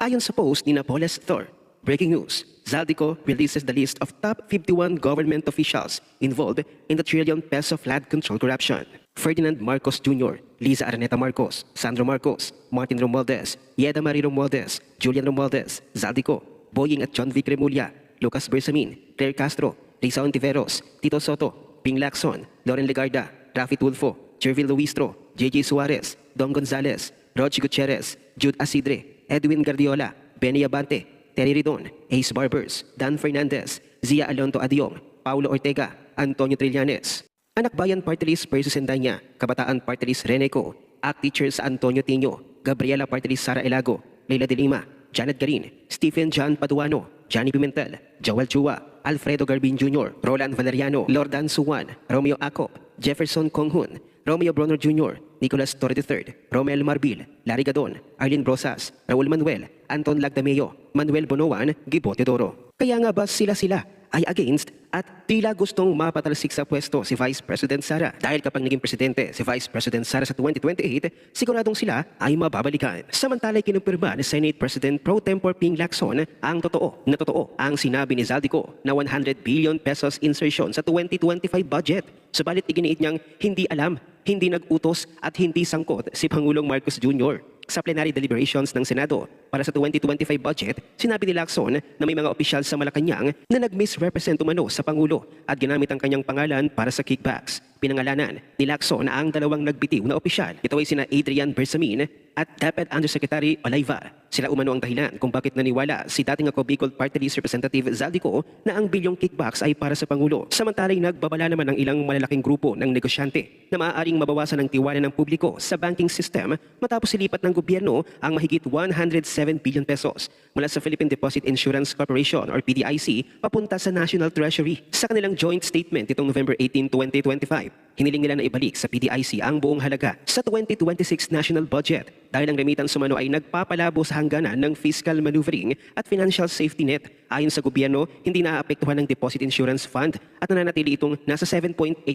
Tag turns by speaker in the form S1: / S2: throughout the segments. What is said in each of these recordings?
S1: Ayon sa post ni Napoles Thor, breaking news, Zaldico releases the list of top 51 government officials involved in the trillion peso flood control corruption. Ferdinand Marcos Jr., Liza Araneta Marcos, Sandro Marcos, Martin Romualdez, Yeda Marie Romualdez, Julian Romualdez, Zaldico, Boying at John Vic Lucas Bersamin, Claire Castro, Risa Ontiveros, Tito Soto, Ping Lacson, Lauren Legarda, Rafi Tulfo, Jervil Luistro, JJ Suarez, Dom Gonzalez, Rochi Gutierrez, Jude Asidre, Edwin Guardiola, Benny Abante, Terry Ridon, Ace Barbers, Dan Fernandez, Zia Alonto Adiong, Paulo Ortega, Antonio Trillanes. Anak Bayan Party List versus Sendanya, Kabataan Party List Reneco, Act Teachers Antonio Tino, Gabriela Party List Sara Elago, Leila de Lima, Janet Garin, Stephen John Paduano, Johnny Pimentel, Joel Chua, Alfredo Garbin Jr., Roland Valeriano, Lordan Suwan, Romeo Acop, Jefferson Konghun, Romeo Bronner Jr., Nicolas Torre III, Romel Marbil, Larry Gadon, Arlene Brosas, Raul Manuel, Anton Lagdameo, Manuel Bonoan, Gibote Doro. Kaya nga ba sila-sila ay against at tila gustong mapatalsik sa pwesto si Vice President Sara. Dahil kapag naging presidente si Vice President Sara sa 2028, siguradong sila ay mababalikan. Samantala'y kinumpirma ni Senate President Pro Tempore Ping Lacson ang totoo na totoo ang sinabi ni Zaldico na 100 billion pesos insertion sa 2025 budget. Subalit iginiit niyang hindi alam, hindi nag-utos at hindi sangkot si Pangulong Marcos Jr. Sa plenary deliberations ng Senado para sa 2025 budget, sinabi ni Lacson na may mga opisyal sa Malacanang na nag-misrepresent umano sa Pangulo at ginamit ang kanyang pangalan para sa kickbacks. Pinangalanan ni Lacson ang dalawang nagbitiw na opisyal. Ito ay sina Adrian Bersamin at Dapat Undersecretary Oliva. Sila umano ang dahilan kung bakit naniwala si dating ako Bicol Party List Representative Zaldico na ang bilyong kickbacks ay para sa Pangulo. Samantalay nagbabala naman ng ilang malalaking grupo ng negosyante na maaaring mabawasan ang tiwala ng publiko sa banking system matapos silipat ng gobyerno ang mahigit 107 billion pesos mula sa Philippine Deposit Insurance Corporation or PDIC papunta sa National Treasury. Sa kanilang joint statement itong November 18, 2025, hiniling nila na ibalik sa PDIC ang buong halaga sa 2026 national budget dahil ang remittance sumano ay nagpapalabo sa hangganan ng fiscal maneuvering at financial safety net. Ayon sa gobyerno, hindi naaapektuhan ng Deposit Insurance Fund at nananatili itong nasa 7.83%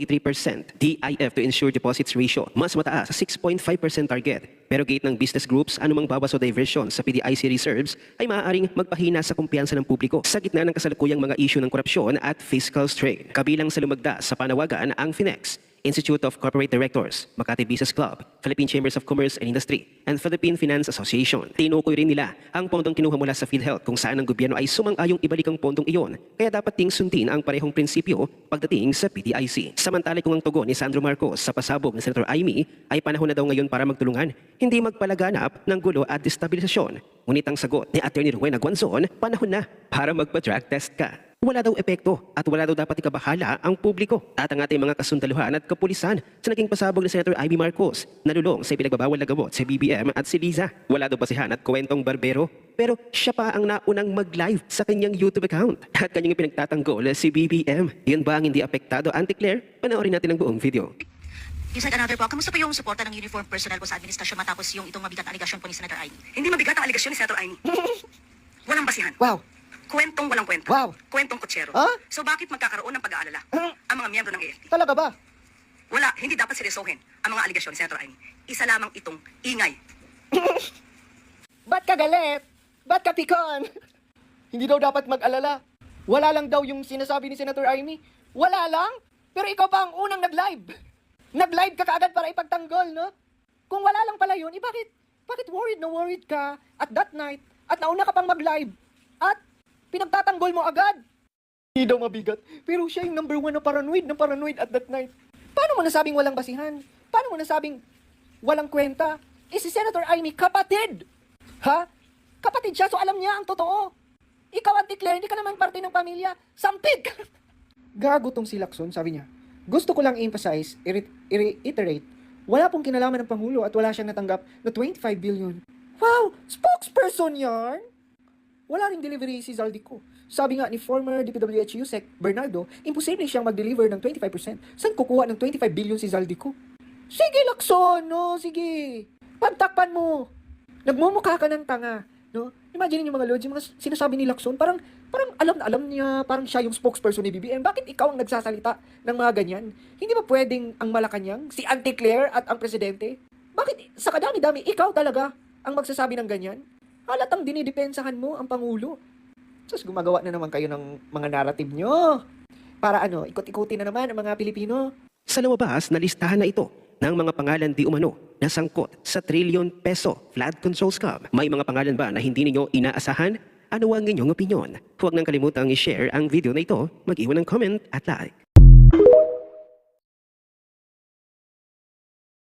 S1: DIF to Insure Deposits ratio, mas mataas sa 6.5% target. Pero gate ng business groups, anumang bawas o diversion sa PDIC reserves ay maaaring magpahina sa kumpiyansa ng publiko sa gitna ng kasalukuyang mga issue ng korupsyon at fiscal strain. Kabilang sa lumagda sa panawagan ang FINEX, Institute of Corporate Directors, Makati Business Club, Philippine Chambers of Commerce and Industry, and Philippine Finance Association. Tinukoy rin nila ang pondong kinuha mula sa PhilHealth kung saan ang gobyerno ay sumang-ayong ibalik ang pondong iyon. Kaya dapat ting sundin ang parehong prinsipyo pagdating sa PDIC. Samantala kung ang tugon ni Sandro Marcos sa pasabog ni Senator Amy ay panahon na daw ngayon para magtulungan, hindi magpalaganap ng gulo at destabilisasyon. Ngunit ang sagot ni Atty. Rowena Guanzon, panahon na para magpa-drug test ka wala daw epekto at wala daw dapat ikabahala ang publiko at ang ating mga kasundaluhan at kapulisan sa naging pasabog ni Senator Ivy Marcos nalulong sa pinagbabawal na gamot sa BBM at si Liza. Wala daw basihan at kwentong barbero pero siya pa ang naunang mag-live sa kanyang YouTube account at kanyang pinagtatanggol si BBM. Yun ba ang hindi apektado? Auntie Claire, panoorin natin ang buong video.
S2: Isang another po, kamusta po yung suporta ng uniform personnel po sa administrasyon matapos yung itong mabigat na aligasyon po ni Senator Aini?
S3: Hindi mabigat ang aligasyon ni Senator Aini. Walang basihan.
S4: Wow.
S3: Kwentong walang kwenta.
S4: Wow.
S3: Kwentong kutsero.
S4: Ha?
S3: So bakit magkakaroon ng pag-aalala
S4: Hmm.
S3: ang mga miyembro ng AFP?
S4: Talaga ba?
S3: Wala, hindi dapat seryosohin ang mga aligasyon ni Senator Aini. Isa lamang itong ingay.
S4: Ba't ka galit? Ba't ka pikon? Hindi daw dapat mag-alala. Wala lang daw yung sinasabi ni Senator Amy. Wala lang? Pero ikaw pa ang unang nag-live. Nag-live ka kaagad para ipagtanggol, no? Kung wala lang pala yun, eh bakit? Bakit worried na worried ka at that night at nauna ka pang mag-live at pinagtatanggol mo agad? Hindi daw mabigat. Pero siya yung number one na paranoid na paranoid at that night. Paano mo nasabing walang basihan? Paano mo nasabing walang kwenta? Eh si Senator Amy, kapatid! Ha? Kapatid siya, so alam niya ang totoo. Ikaw, Auntie Claire, hindi ka naman parte ng pamilya. Sampig! Gago tong si Lacson, sabi niya. Gusto ko lang emphasize, reiterate, wala pong kinalaman ng Pangulo at wala siyang natanggap na 25 billion. Wow! Spokesperson yarn! Wala ring delivery si Zaldico. Sabi nga ni former DPWH Yusek Bernardo, imposible siyang mag-deliver ng 25%. Saan kukuha ng 25 billion si Zaldico? Sige, Lacson, no? Sige. Pagtakpan mo. Nagmumukha ka ng tanga, no? Imagine yung mga lods, yung mga sinasabi ni Lacson, parang, parang alam na alam niya, parang siya yung spokesperson ni BBM. Bakit ikaw ang nagsasalita ng mga ganyan? Hindi ba pwedeng ang Malacanang, si Auntie Claire at ang presidente? Bakit sa kadami-dami, ikaw talaga ang magsasabi ng ganyan? Halatang dinidepensahan mo ang Pangulo. Sus, gumagawa na naman kayo ng mga narrative nyo. Para ano, ikot-ikutin na naman ang mga Pilipino.
S1: Sa lumabas na listahan na ito ng mga pangalan di umano na sangkot sa trillion peso flood control scam. May mga pangalan ba na hindi ninyo inaasahan? Ano ang inyong opinion? Huwag nang kalimutang i-share ang video na ito, mag-iwan ng comment at like.